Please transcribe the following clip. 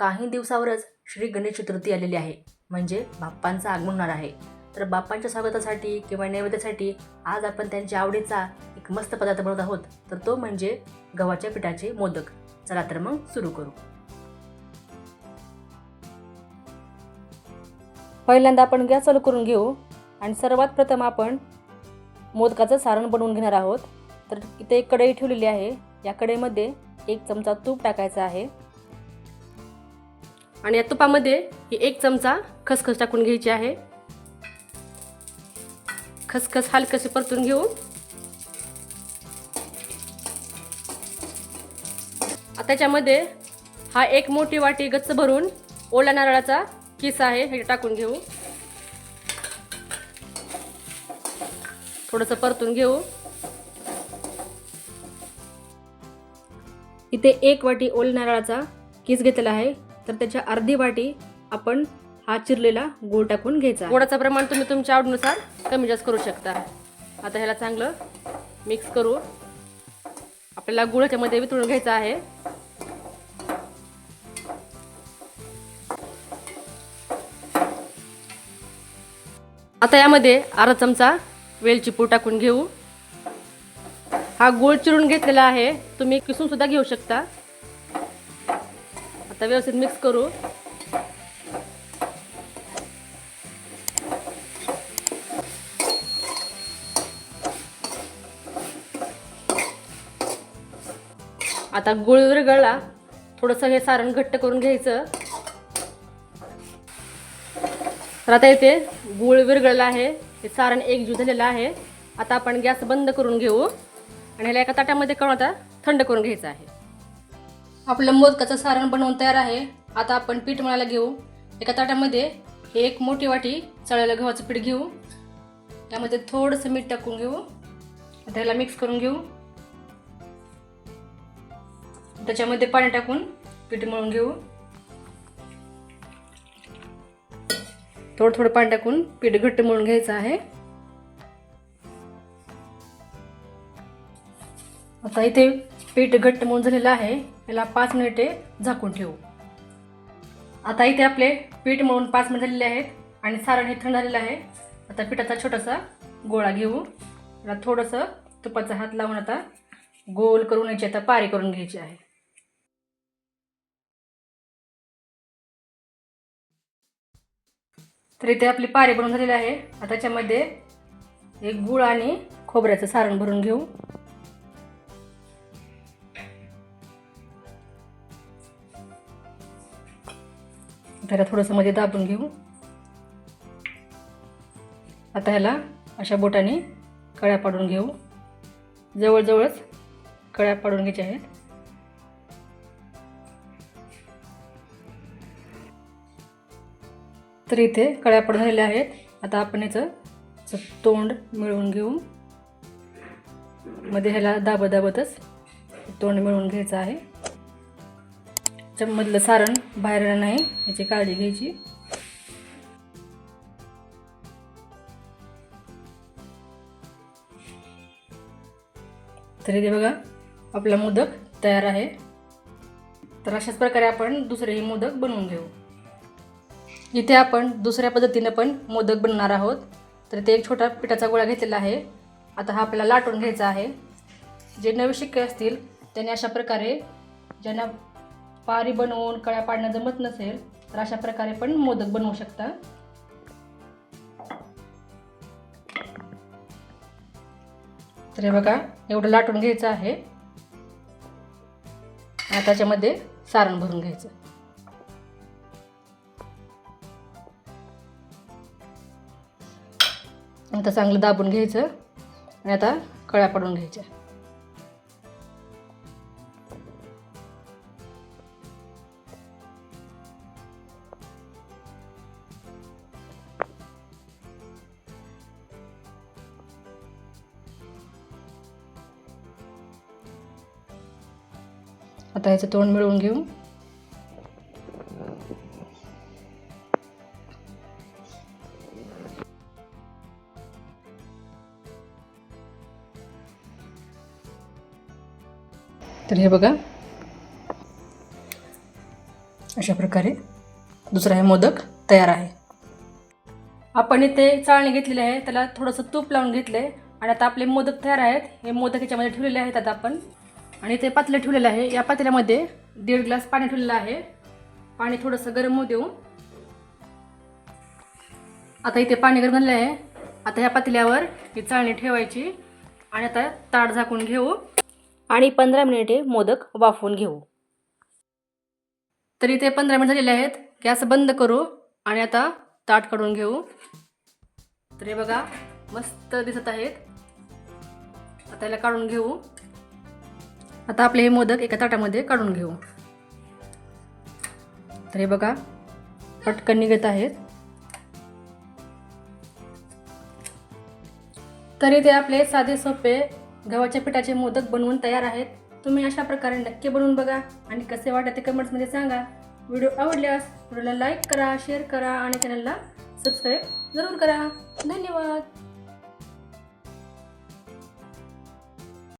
काही दिवसावरच श्री गणेश चतुर्थी आलेली आहे. म्हणजे बाप्पांचं आगमन होणार आहे. तर बाप्पांच्या स्वागतासाठी किंवा नैवेद्यासाठी आज आपण त्यांच्या आवडीचा एक मस्त पदार्थ बनवत आहोत. तर तो म्हणजे गव्हाच्या पिठाचे मोदक. चला तर मग सुरू करू. पहिल्यांदा आपण गॅस चालू करून घेऊ आणि सर्वात प्रथम आपण मोदकाचं सारण बनवून घेणार आहोत. तर इथे एक कढई ठेवलेली आहे. या कढईमध्ये एक चमचा तूप टाकायचा आहे. आणि या तुपामध्ये ही एक चमचा खसखस टाकून घ्यायची आहे. खसखस हलकसे परतून घेऊ. आता त्याच्यामध्ये हा एक मोठी वाटी गच्च भरून ओला नारळाचा किस आहे हे टाकून घेऊ. थोडंसं परतून घेऊ. इथे एक वाटी ओल नारळाचा किस घेतलेला आहे. तर त्याच्या अर्धी वाटी आपण हा चिरलेला गूळ टाकून घ्यायचा. गोडाचं प्रमाण तुम्ही तुमच्या आवडीनुसार कमी जास्त करू शकता. आता ह्याला चांगलं मिक्स करू. आपल्याला गुळाच्या मध्ये वितळून घ्यायचा आहे. आता यामध्ये अर्धा चमचा वेलची पूड टाकून घेऊ. हा गूळ चिरून घेतलेला आहे. तुम्ही किसून सुद्धा घेऊ शकता. आता व्यवस्थित मिक्स करू. आता गुळ विरघळला थोडंसं हे सारण घट्ट करून घ्यायचं. तर आता इथे गुळ विरघळला आहे हे सारण एकजीव झालेलं आहे. आता आपण गॅस बंद करून घेऊ. आणि ह्याला एका ताटामध्ये करून आता थंड करून घ्यायचं आहे. आपलं मोदकाचं सारण बनवून तयार आहे. आता आपण पीठ मळायला घेऊ. एका ताटामध्ये एक मोठी वाटी चळायला गव्हाचं पीठ घेऊ. त्यामध्ये थोडंसं मीठ टाकून घेऊ. आता ह्याला मिक्स करून घेऊ. त्याच्यामध्ये पाणी टाकून पीठ मळून घेऊ. थोडं थोडं पाणी टाकून पीठ घट्ट मळून घ्यायचं आहे. आता इथे पीठ घट्ट मळून झालेलं आहे. याला पाच मिनिटे झाकून ठेवू. आता इथे आपले पीठ मळून पाच मिनिट झालेले आहेत आणि सारण हे थंड झालेलं आहे. आता पिठाचा छोटासा गोळा घेऊ. याला थोडंसं तुपाचा हात लावून आता गोल करून याची आता पारी करून घ्यायची आहे. तर इथे आपली पारी बनवून झालेली आहे. आता त्याच्यामध्ये एक गुळ आणि खोबऱ्याचं सारण भरून घेऊ. त्याला थोडंसं मध्ये दाबून घेऊ. आता ह्याला अशा बोटाने कळ्या पाडून घेऊ. जवळजवळच कळ्या पाडून घ्यायच्या आहेत. तर इथे कळ्या पडून झालेल्या आहेत. आता आपण याचं तोंड मिळवून घेऊ. मध्ये ह्याला दाबत दाबतच तोंड मिळवून घ्यायचं आहे. मधलं सारण बाहेर नाही याची काळजी घ्यायची. तर इथे बघा आपला मोदक तयार आहे. तर अशाच प्रकारे आपण दुसरेही मोदक बनवून घेऊ. इथे आपण दुसऱ्या पद्धतीनं पण मोदक बनवणार आहोत. तर ते एक छोटा पिठाचा गोळा घेतलेला आहे. आता हा आपल्याला लाटून घ्यायचा आहे. जे नवे शिक्के असतील त्यांनी अशा प्रकारे ज्यांना पारी बनवून कळ्या पाडणं जमत नसेल तर अशा प्रकारे पण मोदक बनवू शकता. तर हे बघा एवढं लाटून घ्यायचं आहे. आता त्याच्यामध्ये सारण भरून घ्यायचं. आता चांगलं दाबून घ्यायचं. आणि आता कळ्या पडून घ्यायच्या. आता याचं तोंड मिळवून घेऊ. तर हे बघा. अशा प्रकारे दुसरा हे मोदक तयार आहे. आपण इथे चाळणी घेतलेली आहे त्याला थोडंसं तूप लावून घेतलं आहे आणि आता आपले मोदक तयार आहेत. हे मोदक याच्यामध्ये ठेवलेले आहेत आता आपण. आणि ते पातेलं ठेवलेलं आहे. या पातेल्यामध्ये दीड ग्लास पाणी ठेवलेलं आहे. पाणी थोडंसं गरम होऊ देऊ. आता इथे पाणी गरम झालेलं आहे. आता ह्या पातेल्यावर ही चाळणी ठेवायची आणि आता ताट झाकून घेऊ. आणि पंधरा मिनिटे मोदक वाफवून घेऊ. तर इथे पंधरा मिनिट झालेले आहेत. गॅस बंद करू आणि आता ताट काढून घेऊ. तर हे बघा मस्त दिसत आहेत. आता याला काढून घेऊ. आता आपले हे मोदक एका ताटामध्ये काढून घेऊ. तर हे बघा पटकन निघत आहेत. तरी ते आपले साधे सोपे गव्हाच्या पिठाचे मोदक बनवून तयार आहेत. तुम्ही अशा प्रकारे नक्की बनवून बघा आणि कसे वाटत ते कमेंट्समध्ये सांगा. व्हिडिओ आवडल्यास व्हिडिओला लाईक करा शेअर करा आणि चॅनलला सबस्क्राईब जरूर करा. धन्यवाद!